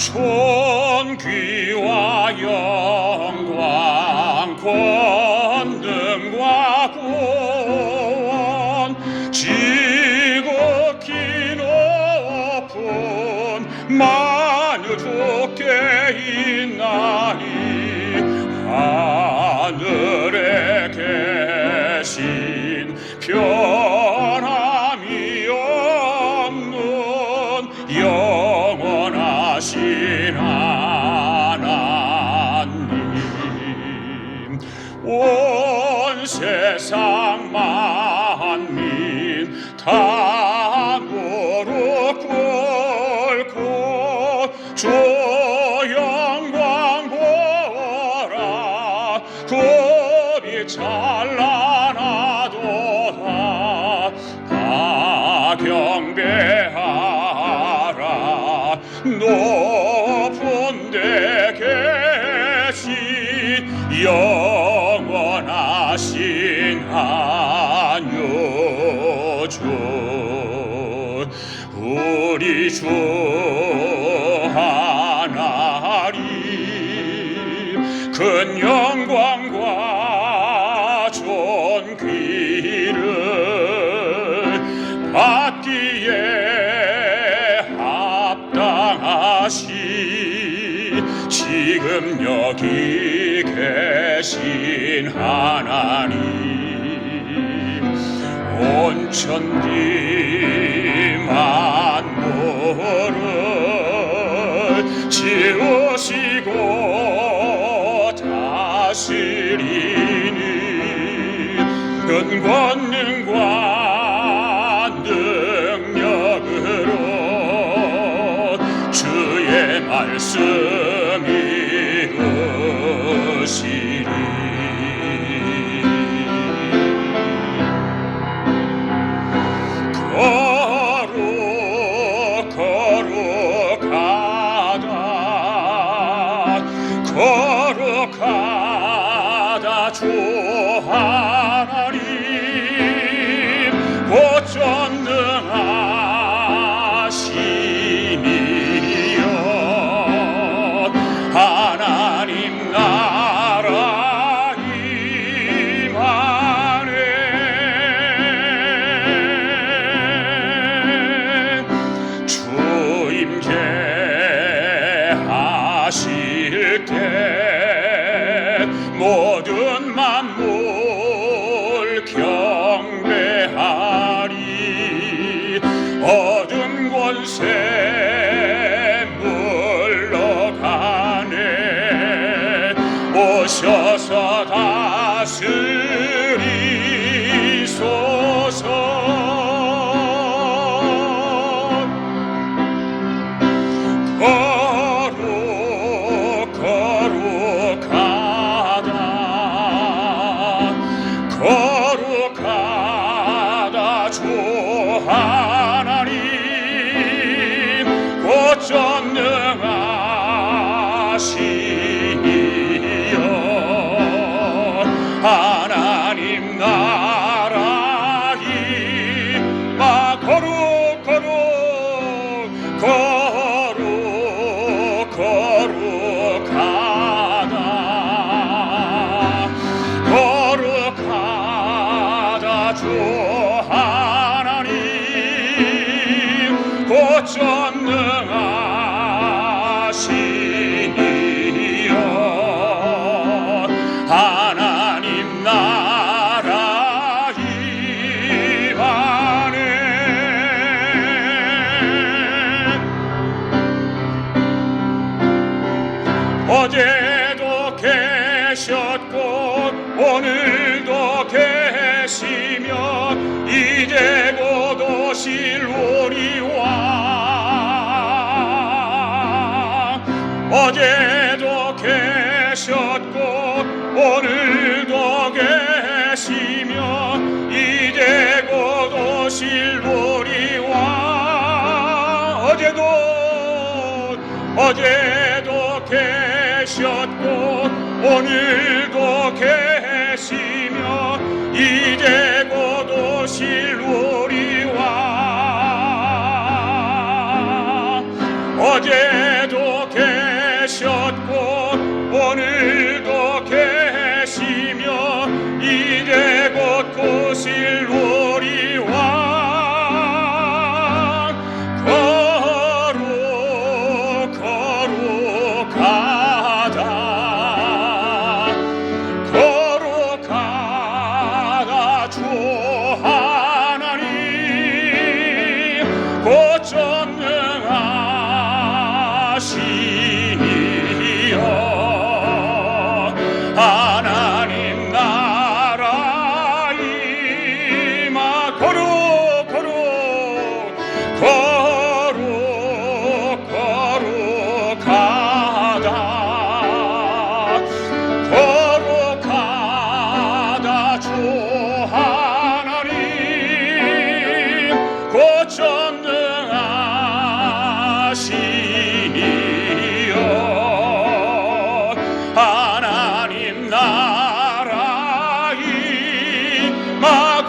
존귀와 영광 권능과 구원 지극히 높은 만유 주께 있나니 하늘에 계신 변 영원하신 하나님. 온 세상 만민 다 무릎 꿇고 주 영광 보라. 급이 찬란 하신 한여주 우리 주 하나님 큰 영광과 존귀를 받기에 합당하시 지금 여기 계 신 하나님. 온 천지 만물을 지으시고 다스리니 큰 권능과 능력으로 주의 말씀 이루시 하나님 나라 임마 거룩 거룩 거룩 거룩하다. 거룩하다 주 하나님. 곧 전능하 어제도 계셨고 오늘도 계시며 이제 곧 오실 우리 왕 어제도 계셨고 오늘도 계시며 이제 곧 오실 우리 왕 어제도 어제 오늘도 계시며 이제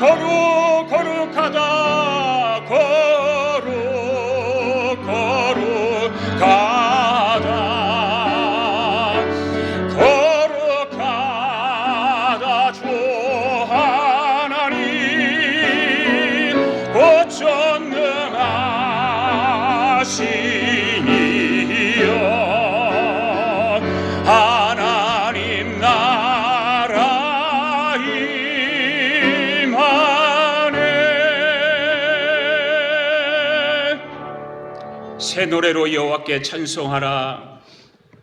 거룩 거룩하다 거룩 거룩하다 거룩하다 주 하나님. 곧 전능하시 노래로 여호와께 찬송하라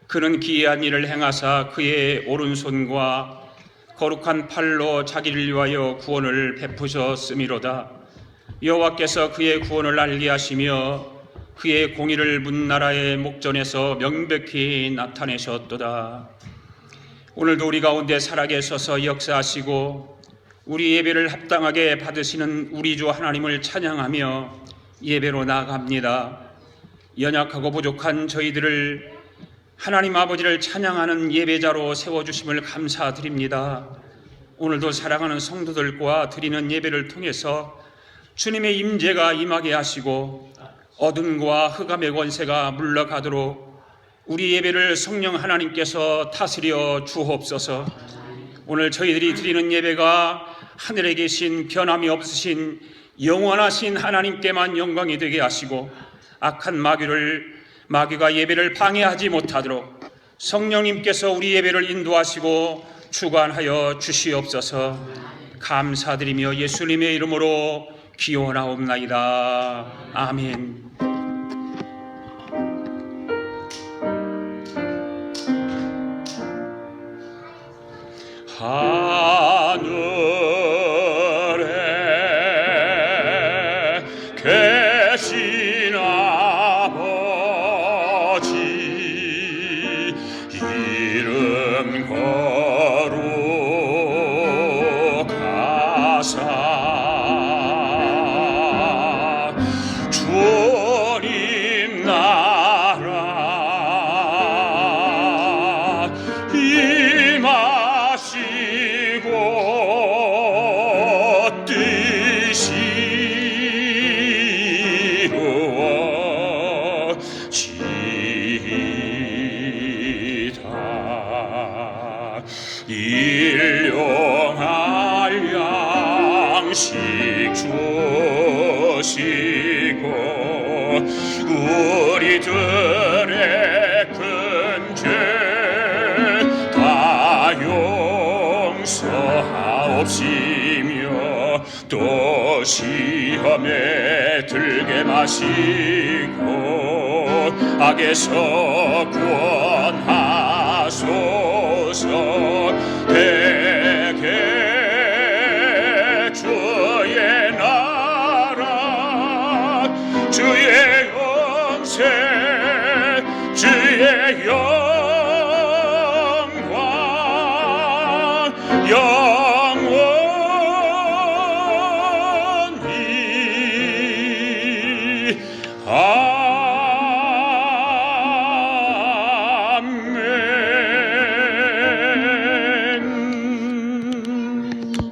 그는 기이한 일을 행하사 그의 오른손과 거룩한 팔로 자기를 위하여 구원을 베푸셨음이로다. 여호와께서 그의 구원을 알게 하시며 그의 공의를 문나라의 목전에서 명백히 나타내셨도다. 오늘도 우리 가운데 살아계셔서 역사하시고 우리 예배를 합당하게 받으시는 우리 주 하나님을 찬양하며 예배로 나아갑니다. 연약하고 부족한 저희들을 하나님 아버지를 찬양하는 예배자로 세워주심을 감사드립니다. 오늘도 사랑하는 성도들과 드리는 예배를 통해서 주님의 임재가 임하게 하시고 어둠과 흑암의 권세가 물러가도록 우리 예배를 성령 하나님께서 다스려 주옵소서. 오늘 저희들이 드리는 예배가 하늘에 계신 변함이 없으신 영원하신 하나님께만 영광이 되게 하시고 악한 마귀를 마귀가 예배를 방해하지 못하도록 성령님께서 우리 예배를 인도하시고 주관하여 주시옵소서. 감사드리며 예수님의 이름으로 기원하옵나이다. 아멘. 하 우리들의 큰 죄 다 용서하옵시며 또 시험에 들게 마시고 악에서 구원하소서 대개